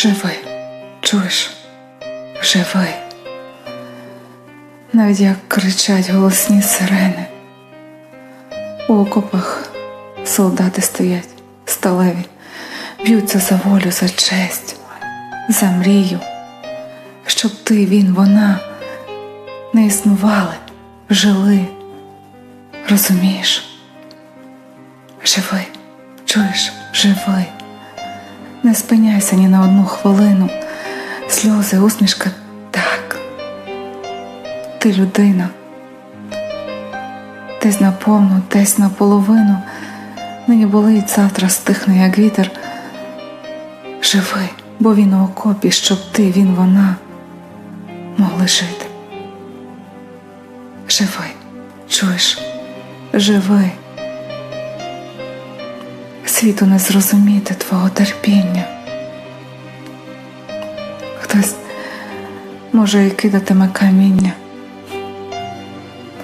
Живи, чуєш? Живи. Навіть як кричать голосні сирени. У окопах солдати стоять, сталеві, б'ються за волю, за честь, за мрію, щоб ти, він, вона не існували, жили. Розумієш? Живи, чуєш, живи. Не спиняйся ні на одну хвилину. Сльози, усмішка так. Ти людина. Десь наповну, десь наполовину. Нині болить, завтра стихне, як вітер. Живи, бо він у окопі, щоб ти, він, вона могли жити. Живи, чуєш, живи. Світу не зрозуміти твого терпіння. Хтось може і кидатиме каміння,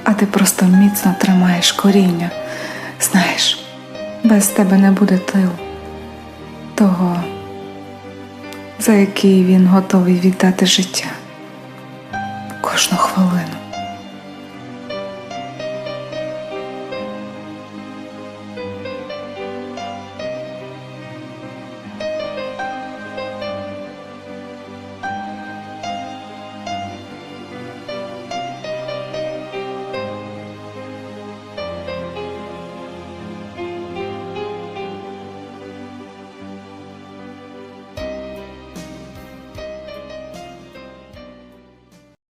а ти просто міцно тримаєш коріння. Знаєш, без тебе не буде тилу, того, за який він готовий віддати життя кожну хвилину.